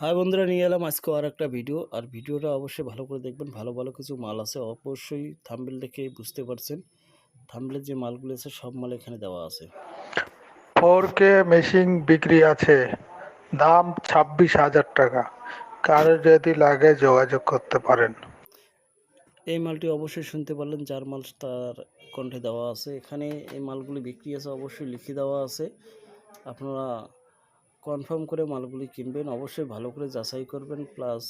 High বন্ধুরা নিয়ে এলাম আজকে আর একটা ভিডিও আর ভিডিওটা অবশ্যই ভালো করে দেখবেন। ভালো ভালো কিছু মাল আছে। অবশ্যই থাম্বেল দেখে বুঝতে পারছেন। থাম্বেলের যে মালগুলো আছে সব মাল এখানে দেওয়া আছে। ফোর কে মেশিন বিক্রি আছে। দাম ছাব্বিশ হাজার টাকা। কারোর যদি লাগে যোগাযোগ করতে পারেন। এই মালটি অবশ্যই শুনতে পারলেন। যার মাল তার কণ্ঠে দেওয়া আছে। এখানে এই মালগুলি বিক্রি আছে অবশ্যই লিখে দেওয়া আছে। আপনারা কনফার্ম করে মালগুলি কিনবেন, অবশ্যই ভালো করে যাচাই করবেন প্লাস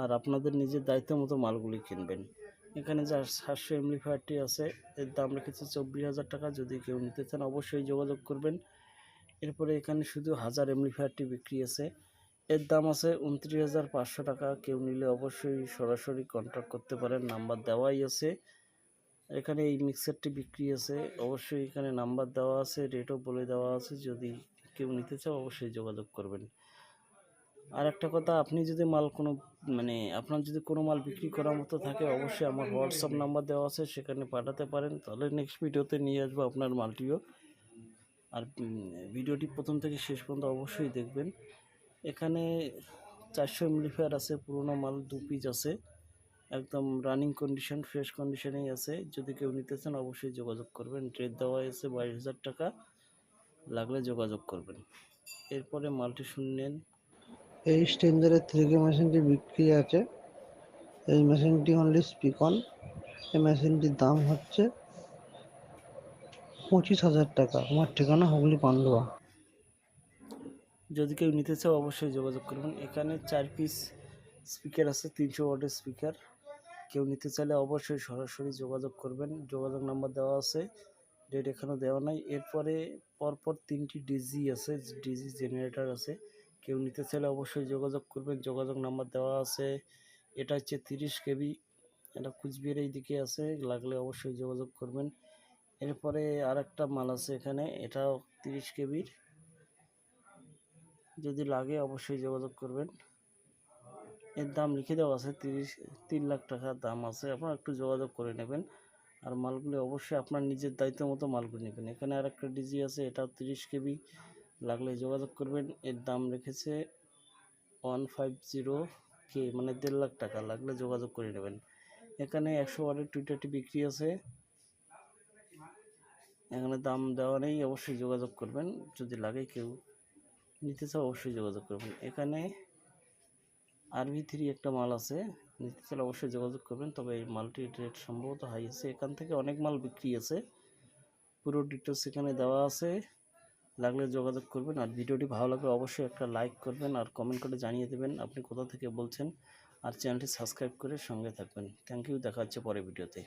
আর আপনাদের নিজের দায়িত্ব মতো মালগুলি কিনবেন। এখানে যা সাতশো এমপ্লিফায়ারটি আছে, এর দাম রেখেছে চব্বিশ হাজার টাকা, যদি কেউ নিতে চান অবশ্যই যোগাযোগ করবেন। এরপরে এখানে শুধু হাজার এমপ্লিফায়ারটি বিক্রি আছে, এর দাম আছে উনত্রিশ হাজার পাঁচশো টাকা, কেউ নিলে অবশ্যই সরাসরি কন্ট্যাক্ট করতে পারেন নাম্বার দেওয়াই আছে। এখানে এই মিক্সারটি বিক্রি আছে, অবশ্যই এখানে নাম্বার দেওয়া আছে রেটও বলে দেওয়া আছে, যদি কেউ নিতে চাও, অবশ্যই যোগাযোগ করবেন। আর একটা কথা, আপনি যদি মাল কোনো মানে আপনার যদি কোনো মাল বিক্রি করার মতো থাকে, অবশ্যই আমার হোয়াটসঅ্যাপ নাম্বার দেওয়া আছে, সেখানে পাঠাতে পারেন। তাহলে নেক্সট ভিডিওতে নিয়ে আসব আপনার মালটিও। আর ভিডিওটি প্রথম থেকে শেষ পর্যন্ত অবশ্যই দেখবেন। এখানে চারশো এমপ্লিফায়ার আছে, পুরোনো মাল দু পিস আছে। একদম রানিং কন্ডিশন ফ্রেশ কন্ডিশনেই আছে। যদি কেউ নিতে চান, অবশ্যই যোগাযোগ করবেন। রেট দেওয়া আছে বাইশ হাজার টাকা। লাগলে যোগাযোগ করবেন। এরপরে মালটি শুনলেন এই স্টেঞ্জারের থ্রি কে মেশিনটি বিক্রি আছে। এই মেশিনটি অনলি স্পিকন এই মেশিনটির দাম হচ্ছে পঁচিশ হাজার টাকা। আমার ঠিকানা হুগলি পান্ডুয়া। যদি কেউ নিতে চাও অবশ্যই যোগাযোগ করবেন। এখানে চার পিস স্পিকার আছে তিনশো ওয়াটের স্পিকার কেউ নিতে চাইলে অবশ্যই সরাসরি যোগাযোগ করবেন। যোগাযোগ নাম্বার দেওয়া আছে ডেট এখানে দেওয়া নাই। এরপরে পরপর তিনটি ডিজি আছে ডিজি জেনারেটর আছে। কেউ নিতে চাইলে অবশ্যই যোগাযোগ করবেন। যোগাযোগ নাম্বার দেওয়া আছে। এটা হচ্ছে তিরিশ কেবি। এটা কুচবিহার এই দিকে আছে, লাগলে অবশ্যই যোগাযোগ করবেন। এরপরে আর একটা মাল আছে এখানে, এটাও তিরিশ কেবির। যদি লাগে অবশ্যই যোগাযোগ করবেন। এর দাম লিখে দেওয়া আছে, তিরিশ, তিন লাখ টাকার দাম আছে। আপনারা একটু যোগাযোগ করে নেবেন। আর মালগুলি অবশ্যই আপনার নিজের দায়িত্ব মতো মালগুলি নেবেন। এখানে আর একটা ডিজি আছে এটাও তিরিশ কেবি। লাগলে যোগাযোগ করবেন, এর দাম রেখেছে ওয়ান ফাইভ জিরো কে মানে দেড় লাখ টাকা। লাগলে যোগাযোগ করে নেবেন। এখানে একশো ওয়াটের টুইটারটি বিক্রি আছে। এখানে দাম দেওয়া নেই, অবশ্যই যোগাযোগ করবেন। যদি লাগে কেউ নিতে চাও, অবশ্যই যোগাযোগ করবেন। এখানে আরভি থ্রি একটা মাল আছে। নিতে চাইলে অবশ্যই যোগাযোগ করবেন, তবে এই মালটির রেট সম্ভবত হাই আছে। এখান থেকে অনেক মাল বিক্রি আছে। পুরো ডিটেলস এখানে দেওয়া আছে। লাগলে যোগাযোগ করবেন। আর ভিডিওটি ভালো লাগলে অবশ্যই একটা লাইক করবেন আর কমেন্ট করে জানিয়ে দেবেন আপনি কোথা থেকে বলছেন। আর চ্যানেলটি সাবস্ক্রাইব করে সঙ্গে থাকবেন। থ্যাংক ইউ দেখা হচ্ছে পরে ভিডিওতে।